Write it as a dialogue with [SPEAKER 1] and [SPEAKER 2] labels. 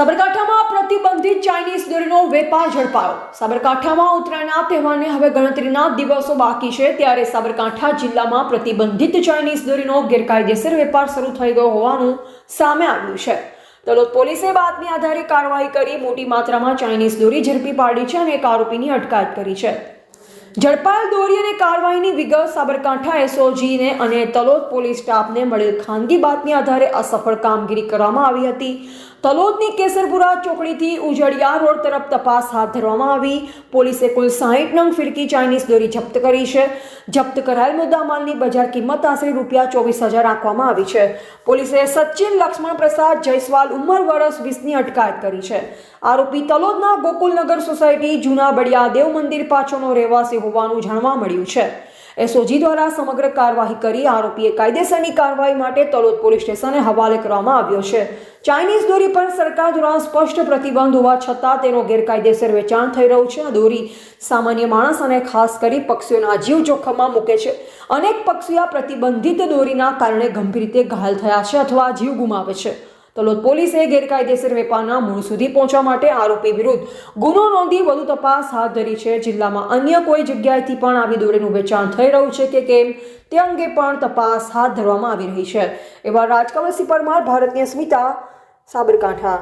[SPEAKER 1] સાબરકાંઠામાં પ્રતિબંધિત ચાઇનીઝ દોરીનો વેપાર ઝડપાયો. સાબરકાંઠામાં ઉત્તરાયણના તહેવારને હવે ગણતરીના દિવસો બાકી છે, ત્યારે સાબરકાંઠા જિલ્લામાં પ્રતિબંધિત ચાઇનીઝ દોરીનો ગેરકાયદેસર વેપાર શરૂ થઈ ગયો હોવાનું સામે આવ્યું છે. તલોદ પોલીસે બાતમી આધારે કાર્યવાહી કરી મોટી માત્રામાં ચાઇનીઝ દોરી ઝડપી પાડી છે અને એક આરોપીની અટકાયત કરી છે. ઝડપાયેલ દોરી અને કાર્યવાહીની વિગત સાબરકાંઠા એસઓજીને અને તલોદ પોલીસ સ્ટાફને મળેલ ખાનગી બાતમી આધારે અસફળ કામગીરી કરવામાં આવી હતી. તલોદની કેસરપુરા ચોકડીથી ઉજળિયા રોડ તરફ તપાસ હાથ ધરવામાં આવી. પોલીસે કુલ સાહીઠ નંગ ફિરકી ચાઇનીઝ દોરી જપ્ત કરી છે. જપ્ત કરાયેલ મુદ્દામાલની બજાર કિંમત આશરે રૂપિયા ચોવીસ હજાર રાખવામાં આવી છે. પોલીસે સચિન લક્ષ્મણ પ્રસાદ જયસ્વાલ ઉંમર વર્ષ વીસની અટકાયત કરી છે. આરોપી તલોદના ગોકુલનગર સોસાયટી જૂના બળિયા દેવ મંદિર પાછળનો રહેવાસી હોવાનું જાણવા મળ્યું છે. એસઓજી દ્વારા સમગ્ર કાર્યવાહી કરી આરોપીએ કાયદેસરની કાર્યવાહી માટે તલોદ પોલીસ સ્ટેશને હવાલે કરવામાં આવ્યો છે. ચાઇનીઝ દોરી પર સરકાર દ્વારા સ્પષ્ટ પ્રતિબંધ હોવા છતાં તેનો ગેરકાયદેસર વેચાણ થઈ રહ્યું છે. આ દોરી સામાન્ય માણસ અને ખાસ કરી પક્ષીઓના જીવ જોખમમાં મૂકે છે. અનેક પક્ષીઓ પ્રતિબંધિત દોરીના કારણે ગંભીર રીતે ઘાયલ થયા છે અથવા જીવ ગુમાવે છે. તલોદ પોલીસે ગેરકાયદેસર વેપારના મૂળ સુધી પહોંચવા માટે આરોપી વિરુદ્ધ ગુનો નોંધી વધુ તપાસ હાથ ધરી છે. જિલ્લામાં અન્ય કોઈ જગ્યાએથી પણ આવી દોરીનું વેચાણ થઈ રહ્યું છે કે કેમ તે અંગે પણ તપાસ હાથ ધરવામાં આવી રહી છે. એવા રાજકમલસિંહ પરમાર ભારતની અસ્મિતા, સાબરકાંઠા.